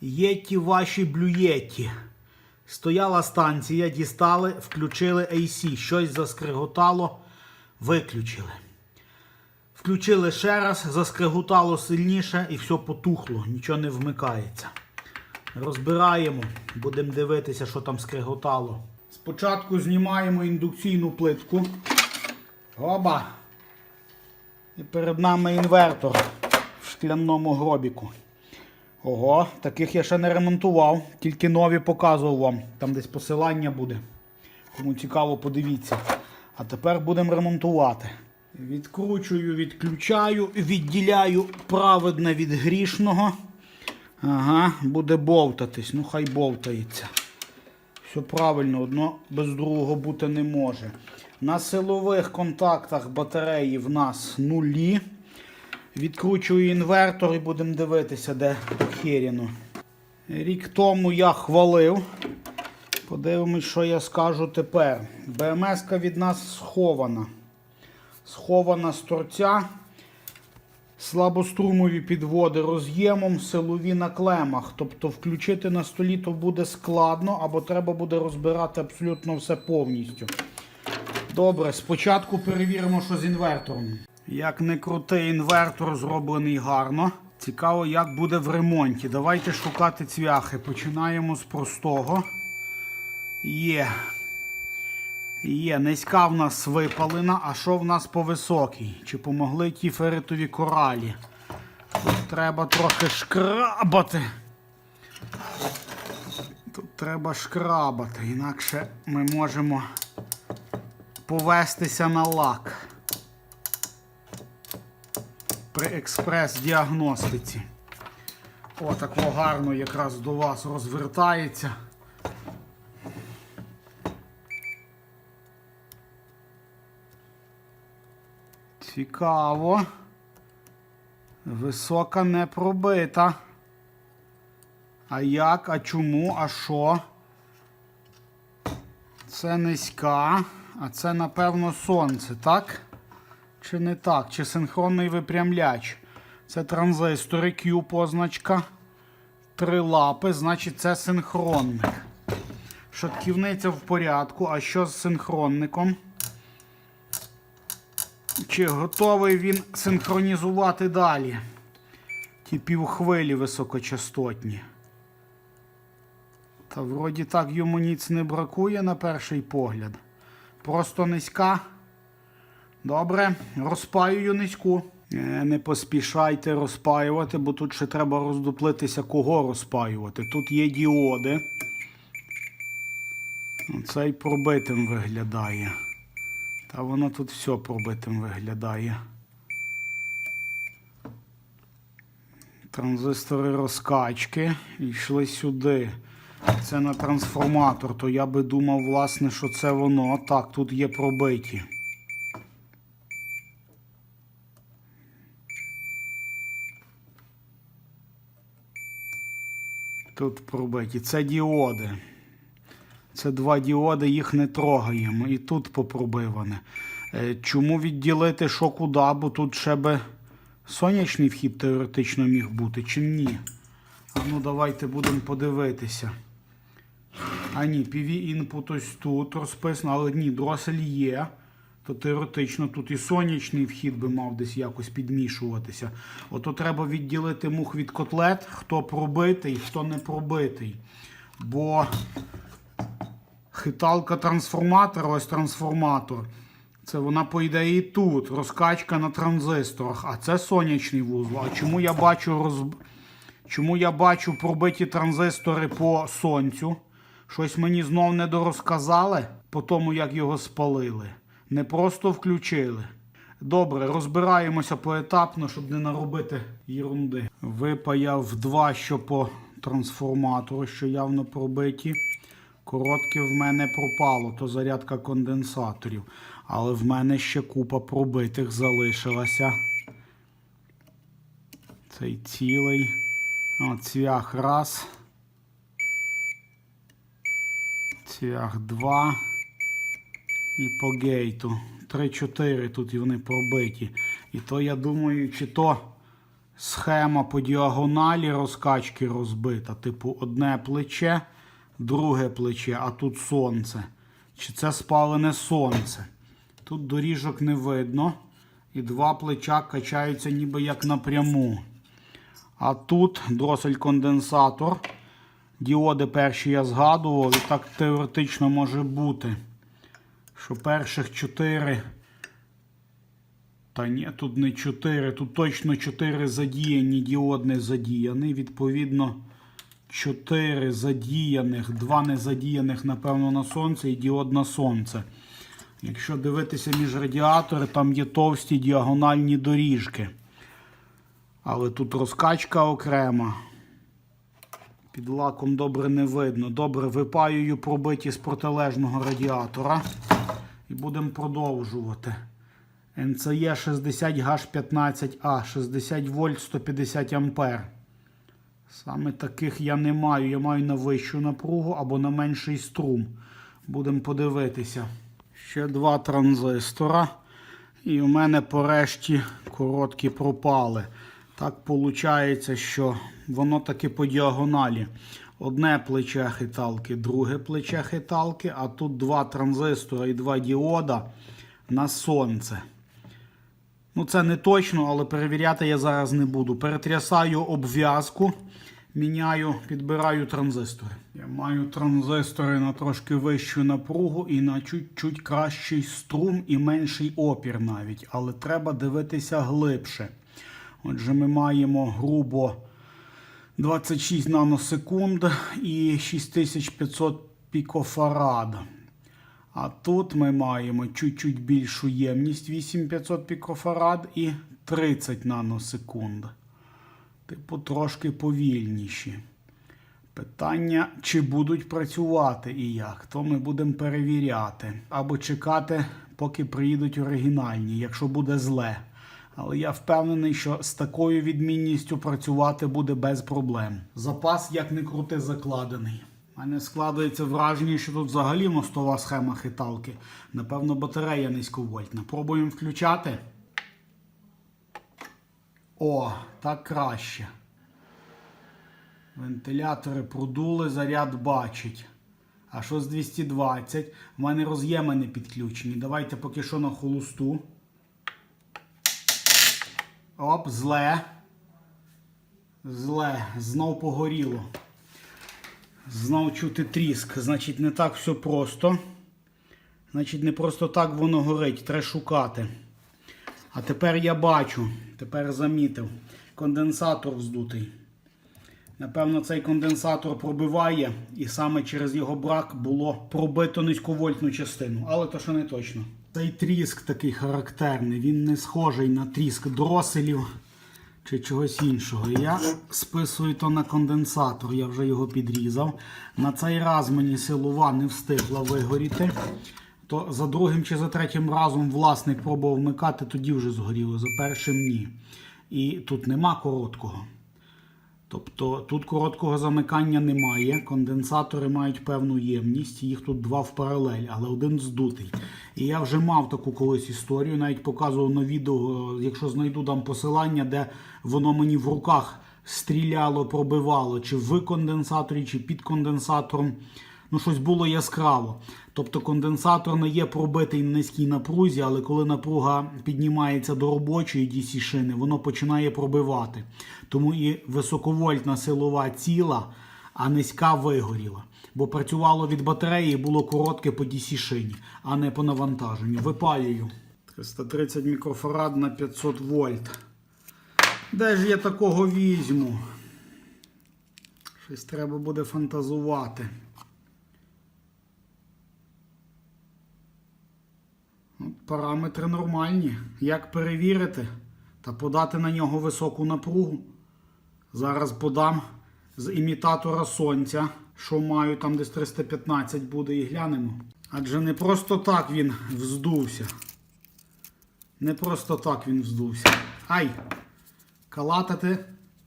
Є ті ваші блюєті. Стояла станція, дістали, включили AC. Щось заскриготало, виключили. Включили ще раз, заскриготало сильніше і все потухло, нічого не вмикається. Розбираємо, будемо дивитися, що там скриготало. Спочатку знімаємо індукційну плитку. Оба! І перед нами інвертор в шкляному гробіку. Ого, таких я ще не ремонтував, тільки нові показував вам. Там десь посилання буде. Кому цікаво, подивіться. А тепер будемо ремонтувати. Відкручую, відключаю, відділяю праведне від грішного. Ага, буде бовтатись. Ну хай бовтається. Все правильно, одно без другого бути не може. На силових контактах батареї в нас нулі. Відкручую інвертор і будемо дивитися, де херіно. Рік тому я хвалив. Подивимось, що я скажу тепер. БМС від нас схована. Схована з торця. Слабострумові підводи роз'ємом, силові на клемах. Тобто включити на столі то буде складно, або треба буде розбирати абсолютно все повністю. Добре, спочатку перевіримо, що з інвертором. Як не крутий інвертор зроблений гарно. Цікаво, як буде в ремонті. Давайте шукати цвяхи. Починаємо з простого. Є. Є, низька в нас випалена, а що в нас по високій? Чи помогли ті феритові коралі? Тут треба трохи шкрабати. Тут треба шкрабати, інакше ми можемо повестися на лак при експрес-діагностиці. О, так во гарно якраз до вас розвертається. Цікаво. Висока не пробита. А як? А чому? А що? Це низька, а це, напевно, сонце, так? Чи не так? Чи синхронний випрямляч? Це транзистори Q позначка. Три лапи, значить це синхронник. Шатківниця в порядку. А що з синхронником? Чи готовий він синхронізувати далі? Ті півхвилі високочастотні. Та вроді так йому ніц не бракує на перший погляд. Просто низька. Добре, розпаюю низьку. Е, Не поспішайте розпаювати, бо тут ще треба роздуплитися, кого розпаювати. Тут є діоди. Цей пробитим виглядає. Та воно тут все пробитим виглядає. Транзистори розкачки йшли сюди. Це на трансформатор, то я би думав, власне, що це воно. Так, тут є пробиті. Тут пробиті. Це діоди. Це два діоди, їх не трогаємо. І тут попробиване. Е, Чому відділити що куди? Бо тут ще би сонячний вхід теоретично міг бути, чи ні? А ну давайте будемо подивитися. А ні, PV input ось тут розписано, але ні, дросель є. То теоретично тут і сонячний вхід би мав десь якось підмішуватися. Ото треба відділити мух від котлет, хто пробитий, хто не пробитий. Бо хиталка трансформатора, ось трансформатор. Це вона, по ідеї, тут. Розкачка на транзисторах. А це сонячний вузол. А чому я бачу роз... чому я бачу пробиті транзистори по сонцю? Щось мені знов не дорозказали по тому, як його спалили. Не просто включили. Добре, розбираємося поетапно, щоб не наробити єрунди. Випаяв два, що по трансформатору, що явно пробиті. Коротке в мене пропало, то зарядка конденсаторів. Але в мене ще купа пробитих залишилася. Цей цілий. О, цвях раз. Цвях два. І по гейту. 3-4 тут і вони пробиті. І то я думаю, чи то схема по діагоналі розкачки розбита. Типу, одне плече, друге плече, а тут сонце. Чи це спалене сонце? Тут доріжок не видно. І два плеча качаються ніби як напряму. А тут дросель-конденсатор. Діоди перші я згадував, і так теоретично може бути. Що перших 4. Та ні, тут не 4, тут точно 4 задіяні, діод не задіяний. Відповідно, 4 задіяних, 2 не задіяних, напевно, на сонце і діод на сонце. Якщо дивитися між радіатори, там є товсті діагональні доріжки. Але тут розкачка окрема. Під лаком добре не видно. Добре, випаюю пробиті з протилежного радіатора. І будемо продовжувати. НЦЕ 60 Гаш15А, 60 вольт 150 ампер. Саме таких я не маю. Я маю на вищу напругу або на менший струм. Будемо подивитися. Ще два транзистора. І у мене порешті короткі пропали. Так виходить, що воно таки по діагоналі. Одне плече хиталки, друге плече хиталки, а тут два транзистора і два діода на сонце. Ну, це не точно, але перевіряти я зараз не буду. Перетрясаю обв'язку, міняю, підбираю транзистори. Я маю транзистори на трошки вищу напругу і на чуть-чуть кращий струм і менший опір навіть. Але треба дивитися глибше. Отже, ми маємо грубо 26 наносекунд і 6500 пікофарад. А тут ми маємо чуть-чуть більшу ємність 8500 пікофарад і 30 наносекунд. Типу, трошки повільніші. Питання, чи будуть працювати і як, то ми будемо перевіряти. Або чекати, поки приїдуть оригінальні, якщо буде зле. Але я впевнений, що з такою відмінністю працювати буде без проблем. Запас, як не крути, закладений. У мене складається враження, що тут взагалі мостова схема хиталки. Напевно, батарея низьковольтна. Пробуємо включати. О, так краще. Вентилятори продули, заряд бачить. А що з 220? У мене роз'єми не підключені. Давайте поки що на холосту. Оп, зле. Зле. Знов погоріло. Знов чути тріск. Значить, не так все просто. Значить, не просто так воно горить. Треба шукати. А тепер я бачу, тепер замітив. Конденсатор вздутий. Напевно, цей конденсатор пробиває, і саме через його брак було пробито низьковольтну частину. Але то що не точно. Цей тріск такий характерний, він не схожий на тріск дроселів чи чогось іншого. Я списую то на конденсатор, я вже його підрізав. На цей раз мені силова не встигла вигоріти. То за другим чи за третім разом власник пробував вмикати, тоді вже згоріло, за першим ні. І тут нема короткого. Тобто тут короткого замикання немає. Конденсатори мають певну ємність, їх тут два в паралель, але один здутий. І я вже мав таку колись історію, навіть показував на відео, якщо знайду там посилання, де воно мені в руках стріляло, пробивало, чи в конденсаторі, чи під конденсатором. Ну, щось було яскраво. Тобто конденсатор не є пробитий на низькій напрузі, але коли напруга піднімається до робочої DC шини, воно починає пробивати. Тому і високовольтна силова ціла, а низька вигоріла. Бо працювало від батареї, було коротке по DC шині, а не по навантаженню. Випаюю. 330 мікрофарад на 500 вольт. Де ж я такого візьму? Щось треба буде фантазувати. Ну, Параметри нормальні. Як перевірити та подати на нього високу напругу? Зараз подам з імітатора сонця, що маю там десь 315 буде, і глянемо. Адже не просто так він вздувся. Не просто так він вздувся. Ай! Калатати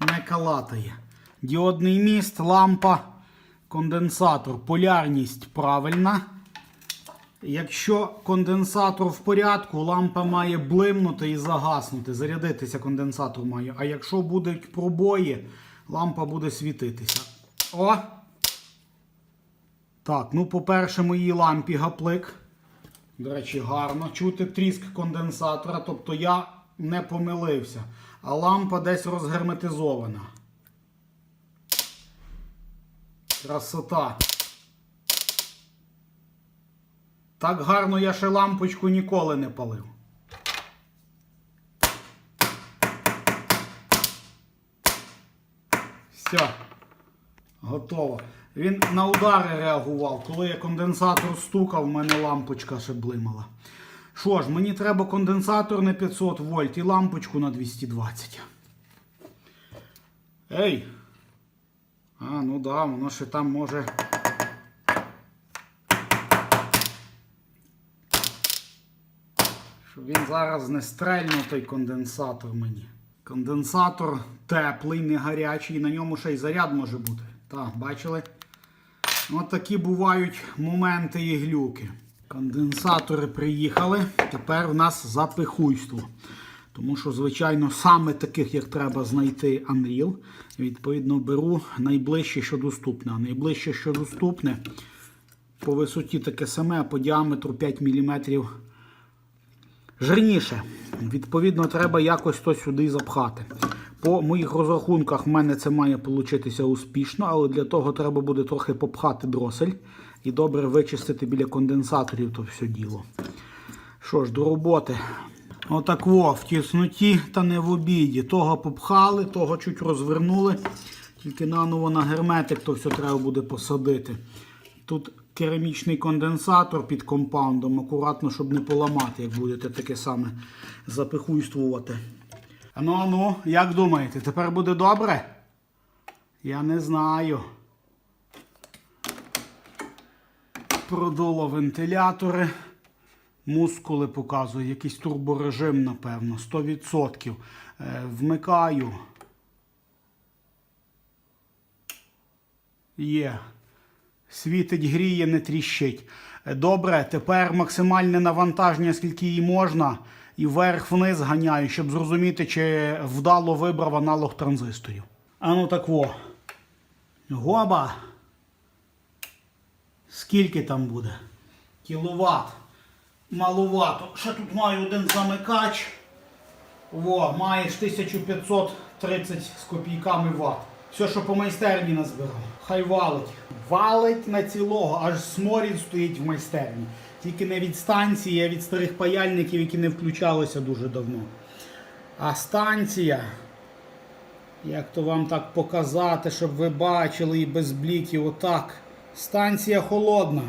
не калатає. Діодний міст, лампа, конденсатор. Полярність правильна. Якщо конденсатор в порядку, лампа має блимнути і загаснути. Зарядитися конденсатор має. А якщо будуть пробої, лампа буде світитися. О! Так, ну, по-перше, моїй лампі гаплик. До речі, гарно чути тріск конденсатора. Тобто я не помилився. А лампа десь розгерметизована. Красота. Так гарно я ще лампочку ніколи не палив. Все. Готово. Він на удари реагував. Коли я конденсатор стукав, в мене лампочка ще блимала. Що ж, мені треба конденсатор на 500 вольт і лампочку на 220. Ей! А, ну да, воно ще там може. Щоб він зараз не стрельнув той конденсатор мені. Конденсатор теплий, не гарячий, на ньому ще й заряд може бути. Так, бачили? От такі бувають моменти і глюки. Конденсатори приїхали. Тепер в нас запихуйство. Тому що, звичайно, саме таких, як треба знайти Unreal. Відповідно, беру найближче, що доступне. А найближче, що доступне, по висоті таке саме, а по діаметру 5 мм жирніше. Відповідно, треба якось то сюди запхати. По моїх розрахунках в мене це має получитися успішно, але для того треба буде трохи попхати дросель і добре вичистити біля конденсаторів то все діло. Що ж, до роботи. Отак во, в тісноті та не в обіді. Того попхали, того чуть розвернули. Тільки наново на герметик то все треба буде посадити. Тут керамічний конденсатор під компаундом, акуратно, щоб не поламати, як будете таке саме запихуйствувати. Ану, ану, як думаєте, тепер буде добре? Я не знаю. Продуло вентилятори. Мускули показує, якийсь турборежим, напевно, 100%. Е, вмикаю. Є. Світить, гріє, не тріщить. Добре, тепер максимальне навантаження, скільки її можна, і вверх-вниз ганяю, щоб зрозуміти, чи вдало вибрав аналог транзисторів. А ну так во. Гоба. Скільки там буде? Кіловат. Малувато. Ще тут маю один замикач. Во, маєш 1530 з копійками ватт. Все, що по майстерні назбирав. Хай валить. Валить на цілого, аж сморід стоїть в майстерні. Тільки не від станції, а від старих паяльників, які не включалися дуже давно. А станція, як то вам так показати, щоб ви бачили і без бліків, отак. Станція холодна.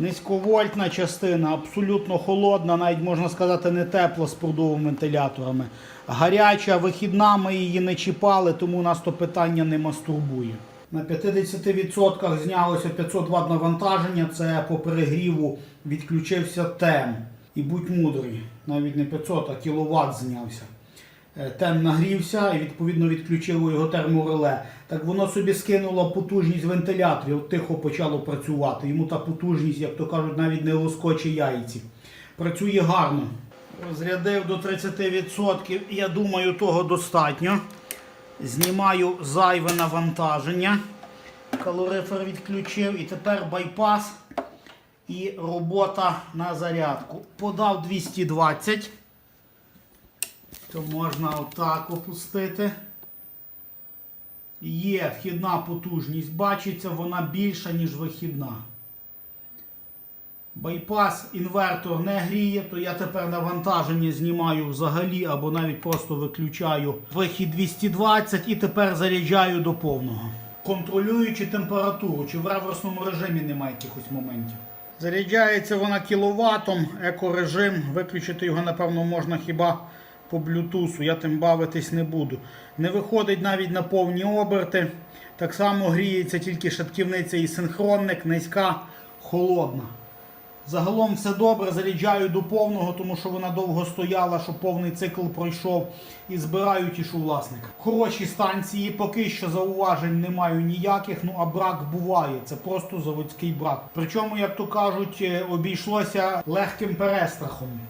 Низьковольтна частина, абсолютно холодна, навіть можна сказати, не тепла з продувом вентиляторами. Гаряча, вихідна, ми її не чіпали, тому нас то питання не мастурбує. На 50% знялося 500 Вт навантаження, це по перегріву відключився тем. І будь мудрий, навіть не 500, а кіловат знявся. Е, Тем нагрівся і відповідно відключило його термореле. Так воно собі скинуло потужність вентиляторів, тихо почало працювати. Йому та потужність, як то кажуть, навіть не лоскоче яйці. Працює гарно. Розрядив до 30%, я думаю, того достатньо. Знімаю зайве навантаження. Калорифер відключив і тепер байпас і робота на зарядку. Подав 220 то можна отак опустити. Є вхідна потужність, бачиться, вона більша, ніж вихідна. Байпас інвертор не гріє, то я тепер навантаження знімаю взагалі або навіть просто виключаю вихід 220 і тепер заряджаю до повного. Контролюючи температуру, чи в реверсному режимі немає якихось моментів. Заряджається вона кіловатом, екорежим. Виключити його, напевно, можна хіба по блютусу. Я тим бавитись не буду. Не виходить навіть на повні оберти. Так само гріється тільки шатківниця і синхронник, низька, холодна. Загалом все добре, заряджаю до повного, тому що вона довго стояла, щоб повний цикл пройшов. І збираю тішу власника. Хороші станції, поки що зауважень не маю ніяких, ну а брак буває. Це просто заводський брак. Причому, як то кажуть, е, обійшлося легким перестрахом.